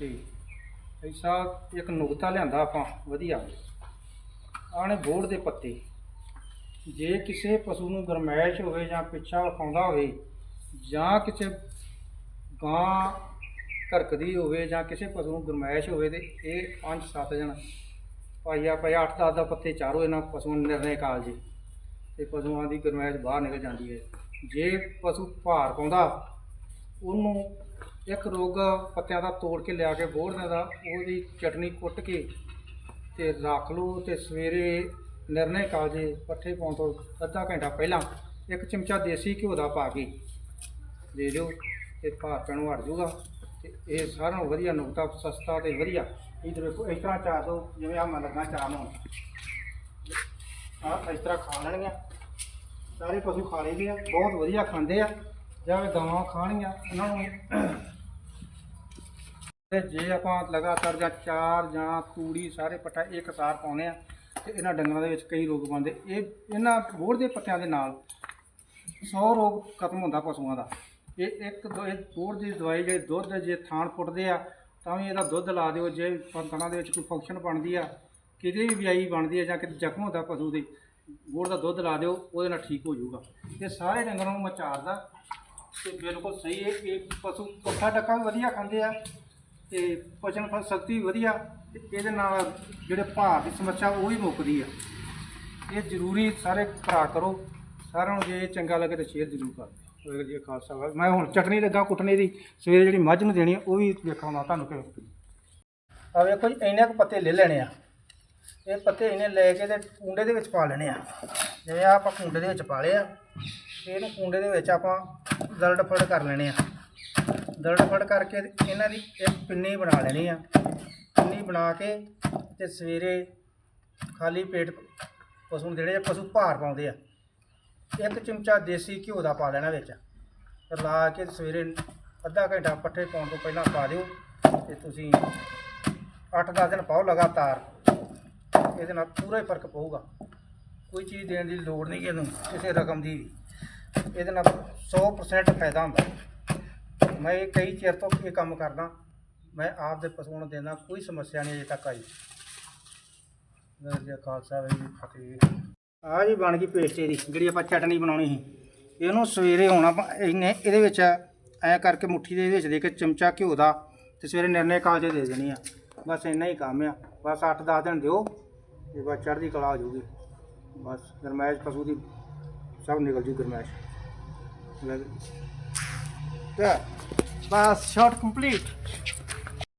ਤੇ ਐਸਾ ਇੱਕ ਨੁਕਤਾ ਲਿਆਂਦਾ ਆਪਾਂ, ਵਧੀਆ। ਆਣੇ ਬੋੜ ਦੇ ਪੱਤੇ। ਜੇ ਕਿਸੇ ਪਸ਼ੂ ਨੂੰ ਗਰਮੈਸ਼ ਹੋਵੇ ਜਾਂ ਪਿੱਛਾ ਵਿਖਾਉਂਦਾ ਹੋਵੇ, ਜਾਂ ਕਿਸੇ ਗਾਂ ਘਰਕਦੀ ਹੋਵੇ ਜਾਂ ਕਿਸੇ ਪਸ਼ੂ ਨੂੰ ਗਰਮੈਸ਼ ਹੋਵੇ ਤੇ ਇਹ 5-7 ਜਣ ਪਾਈਆ ਭਾਈ 8-10 ਦਾ ਪੱਤੇ ਚਾਰੋ ਇਹਨਾਂ ਪਸ਼ੂਆਂ ਨੂੰ ਨਿਰਣੇ ਕਾਲ ਜੀ। ਤੇ ਪਸ਼ੂਆਂ ਦੀ ਗਰਮੈਸ਼ ਬਾਹਰ ਨਿਕਲ ਜਾਂਦੀ ਹੈ। ਜੇ ਪਸ਼ੂ ਭਾਰ ਪਾਉਂਦਾ, ਉਹਨੂੰ ਇੱਕ ਰੋਗ ਪੱਤਿਆਂ ਦਾ ਤੋੜ ਕੇ ਲਿਆ ਕੇ ਬੋੜ ਦਾ, ਉਹਦੀ ਚਟਨੀ ਕੁੱਟ ਕੇ ਤੇ ਰੱਖ ਲਓ ਤੇ ਸਵੇਰੇ ਨਿਰਣੇ ਕਾਲਜੇ ਪੱਠੇ ਪਾਉਣ ਤੋਂ ਅੱਧਾ ਘੰਟਾ ਪਹਿਲਾਂ ਇੱਕ ਚਮਚਾ ਦੇਸੀ ਘਿਓ ਦਾ ਪਾ ਕੇ ਦੇ ਦਿਓ ਤੇ ਭਾਰ ਨੂੰ ਹਟ ਜਾਊਗਾ। ਤੇ ਇਹ ਸਾਰਾ ਨਾਲੋਂ ਵਧੀਆ ਨੁਕਤਾ ਸਸਤਾ ਤੇ ਵਧੀਆ। ਇਧਰ ਵੇਖੋ, ਇਸ ਤਰ੍ਹਾਂ ਚਾਹ ਦੋ, ਜਿਵੇਂ ਆ ਮੈਂ ਲੱਗਾ ਚਾਹ ਨੂੰ ਆਹ ਇਸ ਤਰ੍ਹਾਂ ਖਾ ਲੈਣਗੀਆਂ। ਸਾਰੇ ਪਸ਼ੂ ਖਾ ਲਈਦੇ ਆ, ਬਹੁਤ ਵਧੀਆ ਖਾਂਦੇ ਆ। ਜਿਵੇਂ ਗਾਵਾਂ ਖਾਣੀਆਂ ਉਹਨਾਂ ਨੂੰ ਜੇ ਆਪਾਂ ਲਗਾਤਾਰ ਜਾਂ ਚਾਰ ਜਾਂ ਤੂੜੀ ਸਾਰੇ ਪੱਠਾ ਇੱਕ ਸਾਰ ਪਾਉਨੇ ਆ, ਤੇ ਇਹਨਾਂ ਡੰਗਰਾਂ ਦੇ ਵਿੱਚ ਕਈ ਰੋਗ ਬਣਦੇ। ਇਹ ਇਹਨਾਂ ਬੋੜ ਦੇ ਪੱਤਿਆਂ ਦੇ ਨਾਲ 100 ਰੋਗ ਖਤਮ ਹੁੰਦਾ ਪਸ਼ੂਆਂ ਦਾ। ਇਹ ਇੱਕ ਦੋ, ਇਹ ਬੋੜ ਦੀ ਦਵਾਈ ਜੇ ਦੁੱਧ ਜੇ ਥਾਣ ਪੁੱਟਦੇ ਆ, ਤਾਂ ਵੀ ਇਹਦਾ ਦੁੱਧ ਲਾ ਦਿਓ। ਜੇ ਪੰਤਨਾਂ ਦੇ ਵਿੱਚ ਕੋਈ ਫੰਕਸ਼ਨ ਬਣਦੀ ਆ, ਕਿਤੇ ਵੀ ਵਿਆਹੀ ਬਣਦੀ ਆ ਜਾਂ ਕਿਤੇ ਜ਼ਖਮ ਹੁੰਦਾ ਪਸ਼ੂ ਦੇ ਬੋੜ ਦਾ ਦੁੱਧ ਲਾ ਦਿਓ, ਉਹਦੇ ਨਾਲ ਠੀਕ ਹੋ ਜਾਊਗਾ। ਇਹ ਸਾਰੇ ਡੰਗਰਾਂ ਨੂੰ ਮਚਾਰਦਾ ਤੇ ਬਿਲਕੁਲ ਸਹੀ ਹੈ। ਇਹ ਪਸ਼ੂ ਪੱਠਾ ਡੱਕਾ ਵੀ ਵਧੀਆ ਖਾਂਦੇ ਆ। ਤੇ ਪਚਨ ਫਲ ਸ਼ਕਤੀ ਵਧੀਆ ਤੇ ਇਹਦੇ ਨਾਲ ਜਿਹੜੇ ਭਾਰ ਦੀ ਸਮੱਸਿਆ ਉਹ ਵੀ ਮੁੱਕਦੀ ਆ। ਇਹ ਜ਼ਰੂਰੀ ਸਾਰੇ ਭਰਾ ਕਰੋ। ਸਾਰਿਆਂ ਨੂੰ ਜੇ ਇਹ ਚੰਗਾ ਲੱਗੇ ਤਾਂ ਸ਼ੇਅਰ ਜ਼ਰੂਰ ਕਰ ਦਿਓ। ਵਾਹਿਗੁਰੂ ਜੀ ਕਾ ਖਾਲਸਾ ਵਾਹਿਗੁਰੂ। ਮੈਂ ਹੁਣ ਚਟਨੀ ਲੱਗਾ ਕੁੱਟਣੇ ਦੀ। ਸਵੇਰੇ ਜਿਹੜੀ ਮੱਝ ਨੂੰ ਦੇਣੀ ਆ, ਉਹ ਵੀ ਵੇਖਾਉਣਾ ਤੁਹਾਨੂੰ ਕਿ ਆ ਵੇਖੋ ਜੀ, ਇੰਨੇ ਕੁ ਪੱਤੇ ਲੈ ਲੈਣੇ ਆ। ਇਹ ਪੱਤੇ ਇਹਨੇ ਲੈ ਕੇ ਤੇ ਕੁੰਡੇ ਦੇ ਵਿੱਚ ਪਾ ਲੈਣੇ ਆ। ਜਿਵੇਂ ਆਹ ਆਪਾਂ ਕੁੰਡੇ ਦੇ ਵਿੱਚ ਪਾ ਲਏ ਆ, ਤੇ ਇਹਨੂੰ ਕੁੰਡੇ ਦੇ ਵਿੱਚ ਆਪਾਂ ਦਰੜ ਫੜ ਕਰ ਲੈਣੇ ਆ। ਦਰੜ ਫੜ ਕਰਕੇ ਇਹਨਾਂ ਦੀ ਇੱਕ ਪਿੰਨੀ ਬਣਾ ਲੈਣੀ ਆ। ਪਿੰਨੀ ਬਣਾ ਕੇ ਤੇ ਸਵੇਰੇ ਖਾਲੀ ਪੇਟ ਪਸ਼ੂ ਨੂੰ ਜਿਹੜੇ ਪਸ਼ੂ ਭਾਰ ਪਾਉਂਦੇ ਆ। ਇੱਕ ਚਮਚਾ ਦੇਸੀ ਘਿਓ ਦਾ ਪਾ ਲੈਣਾ ਵਿੱਚ। ਲਾ ਕੇ ਸਵੇਰੇ ਅੱਧਾ ਘੰਟਾ ਪੱਠੇ ਪਾਉਣ ਤੋਂ ਪਹਿਲਾਂ ਪਾ ਦਿਓ। ਤੇ ਤੁਸੀਂ 8-10 ਦਿਨ ਪਾਓ ਲਗਾਤਾਰ। ਇਹਦੇ ਨਾਲ ਪੂਰਾ ਹੀ ਫ਼ਰਕ ਪਊਗਾ। ਕੋਈ ਚੀਜ਼ ਦੇਣ ਦੀ ਲੋੜ ਨਹੀਂ ਇਹਨੂੰ, ਕਿਸੇ ਰਕਮ ਦੀ ਵੀ। ਇਹਦੇ ਨਾਲ 100% ਫਾਇਦਾ ਹੁੰਦਾ। ਮੈਂ ਇਹ ਕਈ ਚਿਰ ਤੋਂ ਇਹ ਕੰਮ ਕਰਦਾ। ਮੈਂ ਆਪ ਦੇ ਪਸ਼ੂਆਂ ਨੂੰ ਦੇਣਾ ਕੋਈ ਸਮੱਸਿਆ ਨਹੀਂ ਅਜੇ ਤੱਕ ਆਈ। ਜੀ ਕਾ ਖਾਲਸਾ, ਵਾਹਿਗੁਰੂ ਜੀ ਕੀ ਫਤਿਹ। ਆਹ ਜੀ ਬਣ ਗਈ ਪੇਸਟ ਇਹਦੀ ਜਿਹੜੀ ਆਪਾਂ ਚਟਨੀ ਬਣਾਉਣੀ ਸੀ। ਇਹਨੂੰ ਸਵੇਰੇ ਹੁਣ ਆਪਾਂ ਇਹਨੇ ਇਹਦੇ ਵਿੱਚ ਐ ਕਰਕੇ ਮੁੱਠੀ ਦੇ ਵਿੱਚ ਦੇ ਕੇ ਚਮਚਾ ਘਿਓ ਦਾ ਤੇ ਸਵੇਰੇ ਨਿਰਣੇ ਕਾਲਜੇ ਦੇ ਦੇਣੀ ਆ। ਬਸ ਇੰਨਾ ਹੀ ਕੰਮ ਆ। ਬਸ 8-10 ਦਿਨ ਦਿਓ ਤੇ ਬਸ ਚੜ੍ਹਦੀ ਕਲਾ ਹੋ ਜਾਊਗੀ ਬਸ ਗਰਮੈਸ਼ ਪਸ਼ੂ ਦੀ ਸਭ ਨਿਕਲ ਜੂ ਗਰਮੈਸ਼। ਲੈ ਤੇ ਬਸ ਸ਼ਾਟ ਕੰਪਲੀਟ